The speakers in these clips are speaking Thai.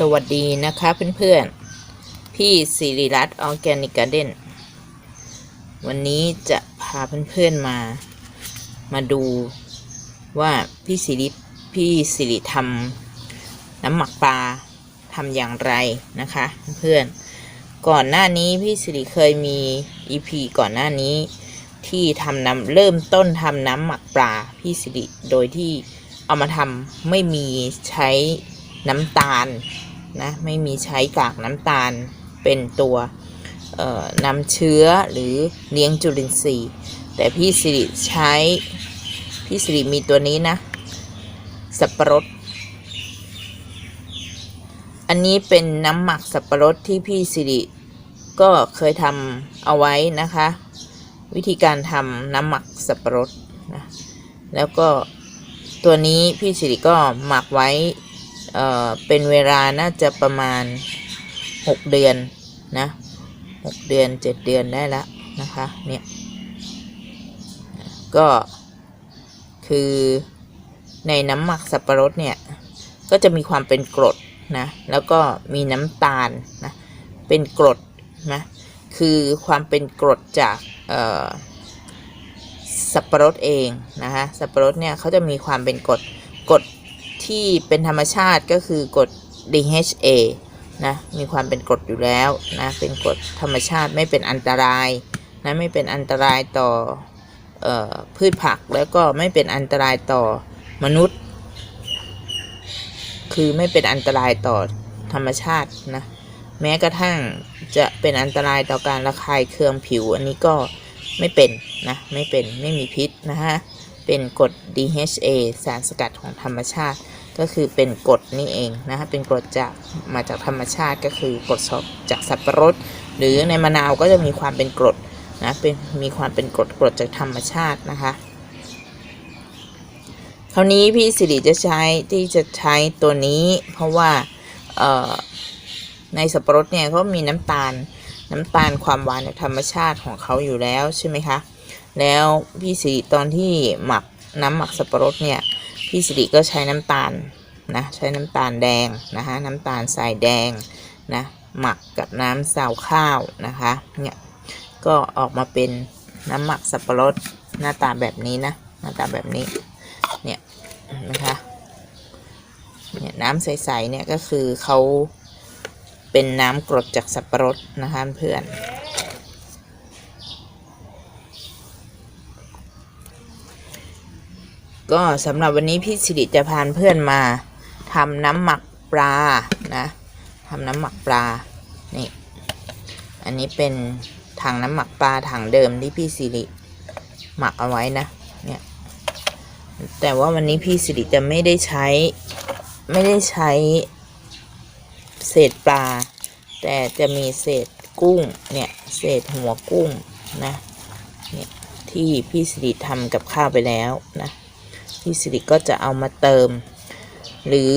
สวัสดีนะคะเพื่อนๆ พี่สิริรัตน์ออร์แกนิกการ์เด้นวันนี้จะพาเพื่อนๆมา มาดูว่าพี่สิริพี่สิริทำน้ำหมักปลาทำอย่างไรนะคะเพื่อนๆก่อนหน้านี้พี่สิริเคยมี EP ก่อนหน้านี้ที่ทำน้ำเริ่มต้นทำน้ำหมักปลาพี่สิริโดยที่เอามาทำไม่มีใช้น้ำตาล นะไม่มีใช้กากน้ำตาลเป็นตัวนำเชื้อหรือเลี้ยงจุลินทรีย์ แต่พี่สิริใช้พี่สิริมีตัวนี้นะ สับปะรด อันนี้เป็นน้ำหมักสับปะรดที่พี่สิริก็เคยทำเอาไว้นะคะ วิธีการทำน้ำหมักสับปะรดนะแล้วก็ตัวนี้พี่สิริก็หมักไว้ เอ่อเป็นเวลาน่าจะประมาณ 6 เดือนนะ6เดือน 7 เดือนได้แล้วนะคะเนี่ยก็คือในน้ำหมักสับปะรดเนี่ย ก็จะมีความเป็นกรดนะแล้วก็มีน้ำตาลนะเป็นกรดนะคือความเป็นกรดจากเอ่อสับปะรดเองนะคะสับปะรดเนี่ยเขาจะมีความเป็นกรดกรด ที่เป็นธรรมชาติก็คือกรด DHA นะมีความเป็นกรดอยู่แล้วนะเป็นกรดธรรมชาติไม่เป็นอันตรายนะไม่เป็นอันตรายต่อออพืชผักแล้วก็ไม่เป็นอันตรายต่อมนุษย์ คือไม่เป็นอันตรายต่อธรรมชาตินะแม้กระทั่งจะเป็นอันตรายต่อการระคายเคืองผิว อันนี้ก็ไม่เป็นนะไม่เป็นไม่มีพิษนะฮะเป็นกรด DHA สารสกัดของธรรมชาติ ก็คือเป็นกรดนี่เองนะฮะเป็นกรดจากมาจากธรรมชาติก็คือกรดจากสับปะรด หรือในมะนาวก็จะมีความเป็นกรดนะเป็นมีความเป็นกรดกรดจากธรรมชาตินะคะคราวนี้พี่สิริจะใช้ที่จะใช้ตัวนี้เพราะว่าเอ่อในสับปะรดเนี่ยเขามีน้ำตาลน้ำตาลความหวานจากธรรมชาติของเขาอยู่แล้วใช่ไหมคะแล้วพี่สิริตอนที่หมักน้ำหมักสับปะรดเนี่ย พี่สิริก็ใช้น้ำตาลนะใช้น้ำตาลแดงนะคะน้ำตาลทรายแดงนะหมักกับน้ำซาวข้าวนะคะเนี่ยก็ออกมาเป็นน้ำหมักสับปะรดหน้าตาแบบนี้นะหน้าตาแบบนี้เนี่ยนะคะเนี่ยน้ำใสๆเนี่ยก็คือเขาเป็นน้ำกรดจากสับปะรดนะคะเพื่อน ก็สำหรับวันนี้พี่สิริจะพาเพื่อนมาทำน้ำหมักปลานะทำน้ำหมักปลานี่อันนี้เป็นถังน้ำหมักปลาถังเดิมที่พี่สิริหมักเอาไว้นะเนี่ยแต่ว่าวันนี้พี่สิริจะไม่ได้ใช้ไม่ได้ใช้เศษปลา แต่จะมีเศษกุ้งเนี่ยเศษหัวกุ้งนะเนี่ยที่พี่สิริทำกับข้าวไปแล้วนะ พี่สิริก็จะเอามาเติม หรือ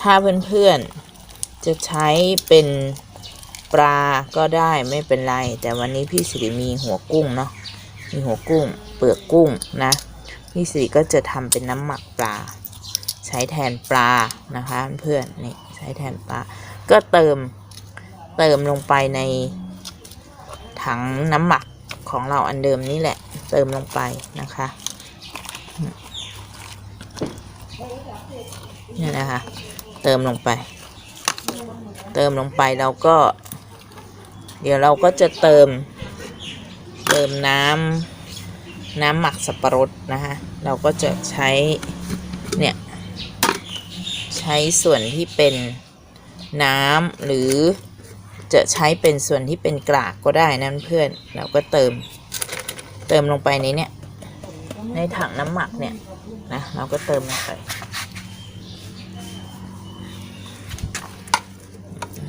ถ้าเพื่อนๆจะใช้เป็นปลาก็ได้ไม่เป็นไร แต่วันนี้พี่สิริมีหัวกุ้งเนาะมีหัวกุ้ง เปลือกกุ้งนะ พี่สิริก็จะทำเป็นน้ำหมักปลา ใช้แทนปลานะคะเพื่อนนี่ใช้แทนปลา ก็เติมเติมลงไปในถังน้ำหมักของเราอันเดิมนี่แหละ เติมลงไปนะคะ นี่นะคะ เติมลงไป เติมลงไปเราก็ เดี๋ยวเราก็จะเติม เติมน้ำน้ำหมักสับปะรดนะคะ เราก็จะใช้ เนี่ย ใช้ส่วนที่เป็นน้ำหรือจะใช้เป็นส่วนที่เป็นกรากก็ได้นะเพื่อนเราก็เติม เติมลงไปในเนี่ย ในถังน้ำหมักเนี่ยนะเราก็เติมลงไป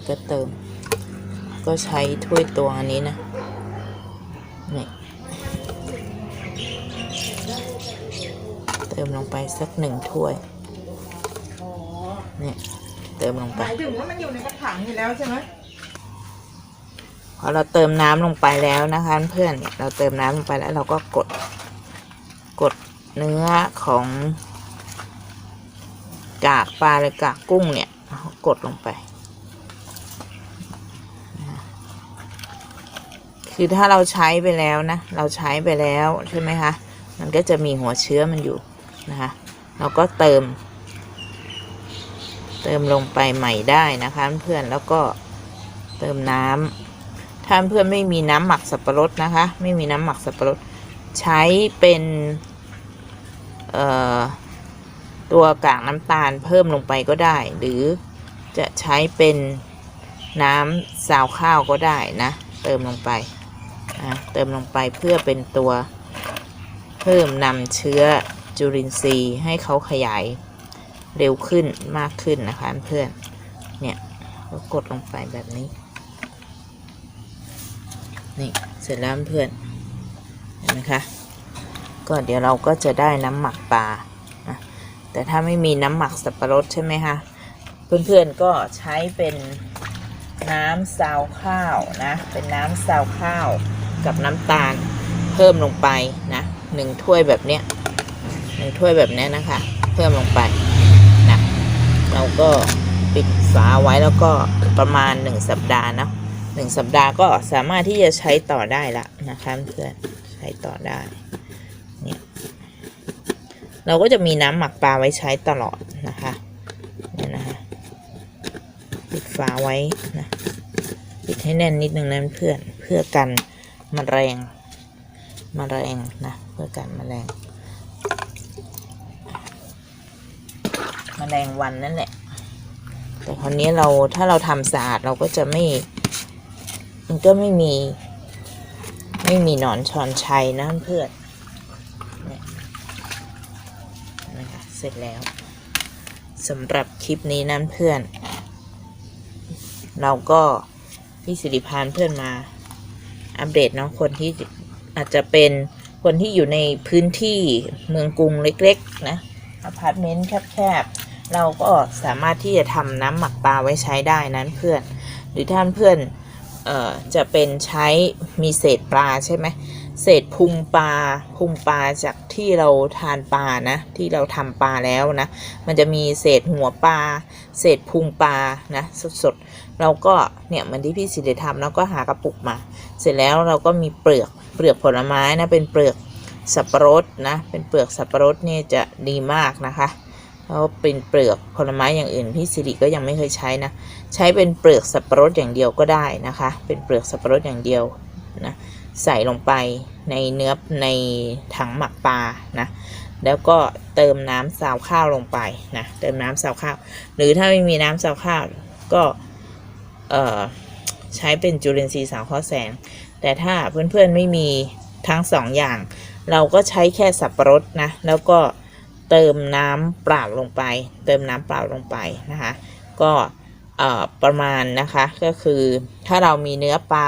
ก็เติม ก็ใช้ถ้วยตวงอันนี้นะนี่เติมลงไปสักหนึ่งถ้วยเนี่ยเติมลงหไปมายถึงว่ามันอยู่ในกระถางอยู่แล้วใช่ไหมพอเราเติมน้ำลงไปแล้วนะคะ เพื่อนเนี่ยเราเติมน้ำลงไปแล้วเราก็กดกด เนื้อของกากปลาหรือกากกุ้งเนี่ยกดลงไป คือถ้าเราใช้ไปแล้วนะ เราใช้ไปแล้วใช่ไหมคะ มันก็จะมีหัวเชื้อมันอยู่นะคะ เราก็เติม เติมลงไปใหม่ได้นะคะเพื่อนแล้วก็เติมน้ำ ถ้าเพื่อนไม่มีน้ำหมักสับปะรดนะคะ ไม่มีน้ำหมักสับปะรด ใช้เป็น ตัวกากน้ำตาลเพิ่มลงไปก็ได้ หรือจะใช้เป็นน้ำซาวข้าวก็ได้นะ เติมลงไปนะเติมลงไปเพื่อเป็นตัวเพิ่มนำเชื้อจุลินทรีย์ให้เขาขยายเร็วขึ้นมากขึ้นนะคะเพื่อนเนี่ยก็กดลงไปแบบนี้ นี่ เสร็จแล้วเพื่อนเห็นไหมคะ ก็เดี๋ยวเราก็จะได้น้ำหมักปลาแต่ถ้าไม่มีน้ำหมักสับปะรดใช่ไหมคะเพื่อนๆก็ใช้เป็นน้ำซาวข้าวนะ เป็นน้ำซาวข้าวกับน้ำตาลเพิ่มลงไปนะหนึ่งถ้วยแบบเนี้ยหนึ่งถ้วยแบบเนี้ยนะคะ เพิ่มลงไปนะเราก็ปิดฝาไว้แล้วก็ประมาณ1สัปดาห์นะหนึ่งสัปดาห์ก็สามารถที่จะใช้ต่อได้ละนะคะเพื่อนใช้ต่อได้ เราก็จะมีน้ำหมักปลาไว้ใช้ตลอดนะคะเนี่ยนะคะปิดฝาไว้นะปิดให้แน่นนิดนึงนะเพื่อนเพื่อกันมแมลงมแมลงนะเพื่อกันแมลงมแมลงวันนั่นแหละแต่คราวนี้เราถ้าเราทำสะอาดเราก็จะไม่ มันก็ไม่มี ไม่มีหนอนชอนชัยนะเพื่อนเนี่ยนะคะ เสร็จแล้วสำหรับคลิปนี้นั่นเพื่อน เราก็พี่สิริพานเพื่อนมา อัปเดตเนาะคนที่อาจจะเป็นคนที่อยู่ในพื้นที่เมืองกรุงเล็ก ๆ นะอพาร์ตเมนต์แคบๆเราก็สามารถที่จะทำน้ำหมักปลาไว้ใช้ได้นั้นเพื่อน หรือท่านเพื่อนออจะเป็นใช้มีเศษปลาใช่ไหม เศษพุงปลาพุงปลาจากที่เราทานปลานะที่เราทำปลาแล้วนะมันจะมีเศษหัวปลาเศษพุงปลานะสดๆเราก็เนี่ยเหมือนที่พี่สิริทำแล้วก็หากระปุกมา เสร็จแล้วเราก็มีเปลือกเปลือกผลไม้นะเป็นเปลือกสับปะรดนะเป็นเปลือกสับปะรดเนี่ยจะดีมากนะคะเพราะเป็นเปลือกผลไม้อย่างอื่นพี่สิริก็ยังไม่เคยใช้นะใช้เป็นเปลือกสับปะรดอย่างเดียวก็ได้นะคะ เป็นเปลือกสับปะรดอย่างเดียวนะ ใส่ลงไปในเนื้อในถังหมักปลานะแล้วก็เติมน้ำซาวข้าวลงไปนะเติมน้ำซาวข้าว หรือถ้าไม่มีน้ำซาวข้าวก็เอ่อใช้เป็นจุลินทรีย์สังเคราะห์แสง แต่ถ้าเพื่อนๆไม่มีทั้งสองอย่าง เราก็ใช้แค่สับปะรดนะแล้วก็เติมน้ำเปล่าลงไป เติมน้ำเปล่าลงไปนะคะ ก็เอ่อประมาณนะคะก็คือถ้าเรามีเนื้อปลา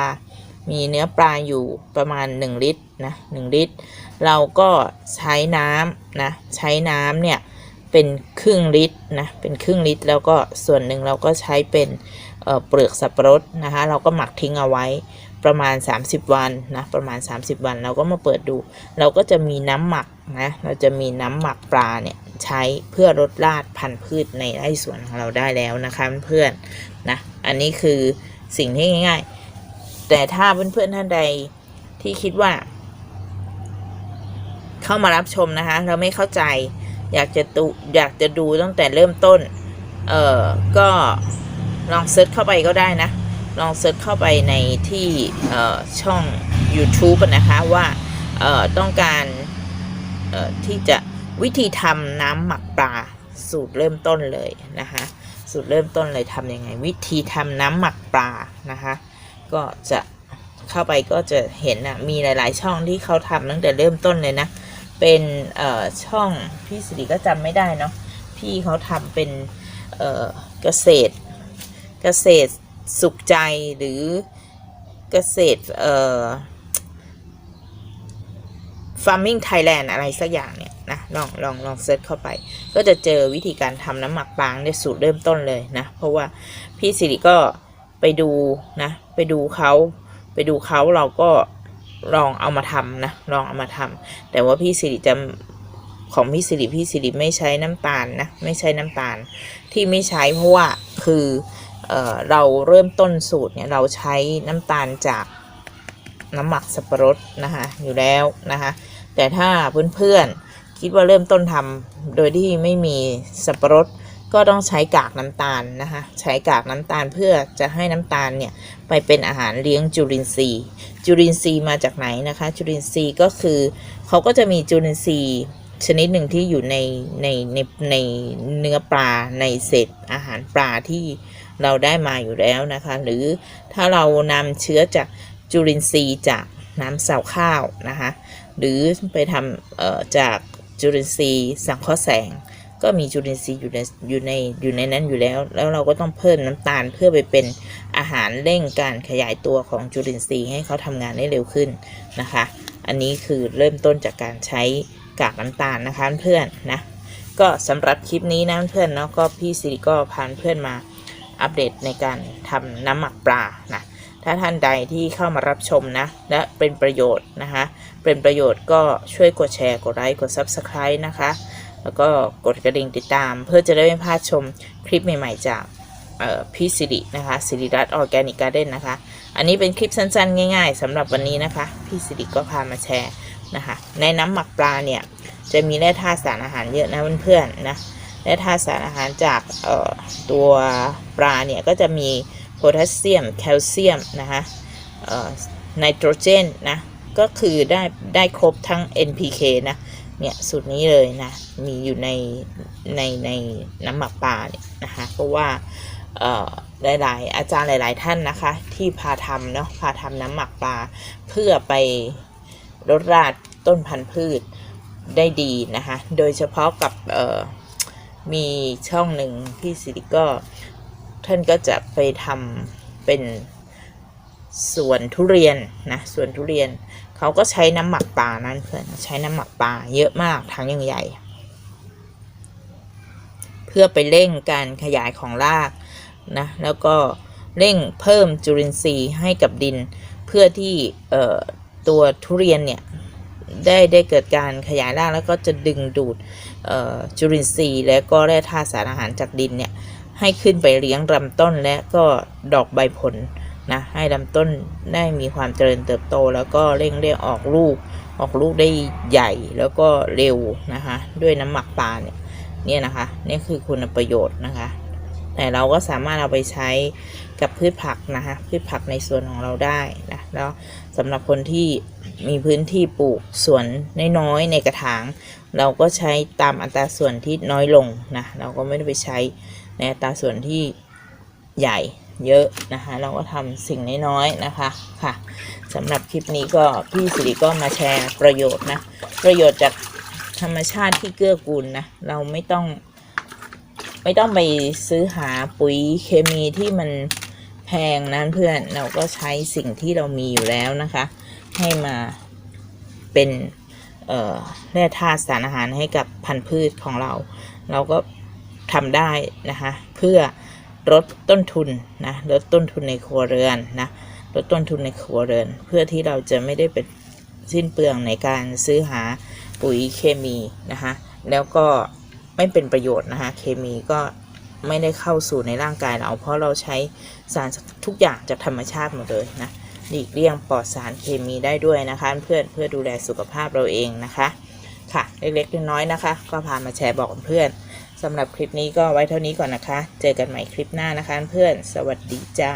มีเนื้อปลาอยู่ประมาณ 1 ลิตรนะ1ลิตร เราก็ใช้น้ำนะใช้น้ำเนี่ยเป็นครึ่งลิตรนะเป็นครึ่งลิตร แล้วก็ส่วนหนึ่งเราก็ใช้เป็นเเปลือกสับปะรดนะคะเราก็หมักทิ้งเอาไว้ประมาณ 30 วันนะประมาณ 30 วันเราก็มาเปิดดู เราก็จะมีน้ำหมักนะเราจะมีน้ำหมักปลาเนี่ยใช้เพื่อลดราดพันธุ์พืชในไร่สวนของเราได้แล้วนะคะเพื่อนนะอันนี้คือสิ่งที่ง่ายๆ แต่ถ้าเพื่อนๆท่านใดที่คิดว่า เข้ามารับชมนะคะ เราไม่เข้าใจ อยากจะดูอยากจะดูตั้งแต่เริ่มต้น เอ่อ ก็ลองเซิร์ชเข้าไปก็ได้นะ ลองเซิร์ชเข้าไปในที่เอ่อช่อง YouTube นะคะว่าเอ่อต้องการเอ่อที่จะวิธีทำน้ำหมักปลาสูตรเริ่มต้นเลยนะคะ สูตรเริ่มต้นเลยทำยังไง วิธีทำน้ำหมักปลานะคะ ก็จะเข้าไปก็จะเห็นนะมีหลายๆ ช่องที่เขาทำตั้งแต่เริ่มต้นเลยนะ เป็นเอ่อช่องพี่สิริก็จำไม่ได้เนาะพี่เขาทำเป็นเอ่อเกษตรเกษตรสุขใจหรือเกษตรเอ่อ farming Thailand อะไรสักอย่างเนี่ยนะลองลองลองเซิร์ชเข้าไป ก็จะเจอวิธีการทำน้ำหมักปางในสูตรเริ่มต้นเลยนะ เพราะว่าพี่สิริก็ ไปดูนะ ไปดูเขาไปดูเขาเราก็ลองเอามาทำนะลองเอามาทำแต่ว่าพี่สิริจะของพี่สิริพี่สิริไม่ใช้น้ำตาลนะไม่ใช้น้ำตาลที่ไม่ใช้เพราะว่าคคือเออเราเริ่มต้นสูตรเนี่ยเราใช้น้ำตาลจากน้ำหมักสับปะรดนะคะอยู่แล้วนะคะแต่ถ้าเพื่อนๆคิดว่าเริ่มต้นทำโดยที่ไม่มีสับปะรด ก็ต้องใช้กากน้ำตาลนะคะใช้กากน้ำตาลเพื่อจะให้น้ำตาลเนี่ยไปเป็นอาหารเลี้ยงจุลินทรีย์ จุลินทรีย์มาจากไหนนะคะ จุลินทรีย์ก็คือเขาก็จะมีจุลินทรีย์ชนิดหนึ่งที่อยู่ในในในในเนื้อปลาในเศษอาหารปลาที่เราได้มาอยู่แล้วนะคะ หรือถ้าเรานำเชื้อจากจุลินทรีย์จากน้ำเสาข้าวนะคะหรือไปทำจากจุลินทรีย์สังเคราะห์แสง ก็มีจุลินทรีย์อยู่ในอยู่ในอยู่ในนั้นอยู่แล้ว แล้วเราก็ต้องเพิ่มน้ำตาลเพื่อไปเป็นอาหารเร่งการขยายตัวของจุลินทรีย์ให้เขาทำงานได้เร็วขึ้นนะคะ อันนี้คือเริ่มต้นจากการใช้กากน้ำตาลนะคะเพื่อนนะก็สำหรับคลิปนี้นะเพื่อนเนาะก็พี่สิริก็พาเพื่อนมาอัปเดตในการทำน้ำหมักปลานะถ้าท่านใดที่เข้ามารับชมนะ และเป็นประโยชน์นะคะ เป็นประโยชน์ก็ช่วยกดแชร์ กดไลค์ กด Subscribe นะคะ แล้วก็กดกระดิ่งติดตาม เพื่อจะได้ไม่พลาดชมคลิปใหม่ๆ จากพี่สิรินะคะสิริรัตน์ออร์แกนิกการ์เด้นนะคะ อันนี้เป็นคลิปสั้นๆ ง่ายๆสำหรับวันนี้นะคะ พี่สิริก็พามาแชร์นะคะ ในน้ำหมักปลาเนี่ย จะมีแร่ธาตุสารอาหารเยอะนะเพื่อนๆนะแร่ธาตุสารอาหารจากตัวปลาเนี่ย ก็จะมีโพแทสเซียม แคลเซียมนะคะไนโตรเจนนะก็คือได้ได้ครบทั้ง NPK นะ เนี่ยสูตรนี้เลยนะ มีอยู่ในในในน้ำหมักปลาเนี่ยนะคะเพราะว่าเอ่อหลาย ๆ อาจารย์หลาย ๆ ท่านนะคะ ที่พาทำเนาะพาทำน้ำหมักปลาเพื่อไปลดราดต้นพันธุ์พืชได้ดีนะคะ โดยเฉพาะกับเอ่อมีช่องหนึ่งพี่สิริก็ท่านก็จะไปทำเป็นสวนทุเรียนนะสวนทุเรียน เขาก็ใช้น้ำหมักปลานั่นเพื่อนใช้น้ำหมักปลาเยอะมากทั้งยังใหญ่ เพื่อไปเร่งการขยายของรากนะแล้วก็เร่งเพิ่มจุลินทรีย์ให้กับดิน เพื่อที่เอ่อตัวทุเรียนเนี่ยได้ได้เกิดการขยายรากแล้วก็จะดึงดูดเอ่อจุลินทรีย์ และก็แร่ธาตุสารอาหารจากดินเนี่ยให้ขึ้นไปเลี้ยงลำต้นและก็ดอกใบผล นะให้ลำต้นได้มีความเจริญเติบโต แล้วก็เร่งเร่งออกลูก ออกลูกได้ใหญ่แล้วก็เร็วนะคะ ด้วยน้ำหมักปลาเนี่ยเนี่ยนะคะนี่คือคุณประโยชน์นะคะ แต่เราก็สามารถเอาไปใช้กับพืชผักนะคะพืชผักในสวนของเราได้นะแล้วสำหรับคนที่มีพื้นที่ปลูกสวนน้อยๆในกระถาง เราก็ใช้ตามอัตราส่วนที่น้อยลงนะเราก็ไม่ได้ไปใช้ในอัตราส่วนที่ใหญ่ เยอะนะคะ เราก็ทำสิ่งน้อยๆนะคะค่ะสำหรับคลิปนี้ก็พี่สิริก็มาแชร์ประโยชน์นะประโยชน์จากธรรมชาติที่เกื้อกูลนะเราไม่ต้อง ไม่ต้องไปซื้อหาปุ๋ยเคมีที่มันแพงนะเพื่อนเราก็ใช้สิ่งที่เรามีอยู่แล้วนะคะ ให้มาเป็นแร่ธาตุสารอาหารให้กับพันธุ์พืชของเรา เราก็ทำได้นะคะ เพื่อ ลดต้นทุนนะลดต้นทุนในครัวเรือนนะลดต้นทุนในครัวเรือน เพื่อที่เราจะไม่ได้เป็นสิ้นเปลืองในการซื้อหาปุ๋ยเคมีนะคะแล้วก็ไม่เป็นประโยชน์นะคะเคมีก็ไม่ได้เข้าสู่ในร่างกายเราเพราะเราใช้สารทุกอย่างจากธรรมชาติหมดเลยนะหลีกเลี่ยงปลอดสารเคมีได้ด้วยนะคะเพื่อนเพื่อดูแลสุขภาพเราเองนะคะ ค่ะเล็กๆน้อยๆนะคะ ก็พามาแชร์บอกเพื่อน สำหรับคลิปนี้ก็ไว้เท่านี้ก่อนนะคะ เจอกันใหม่คลิปหน้านะคะเพื่อน สวัสดีจ้า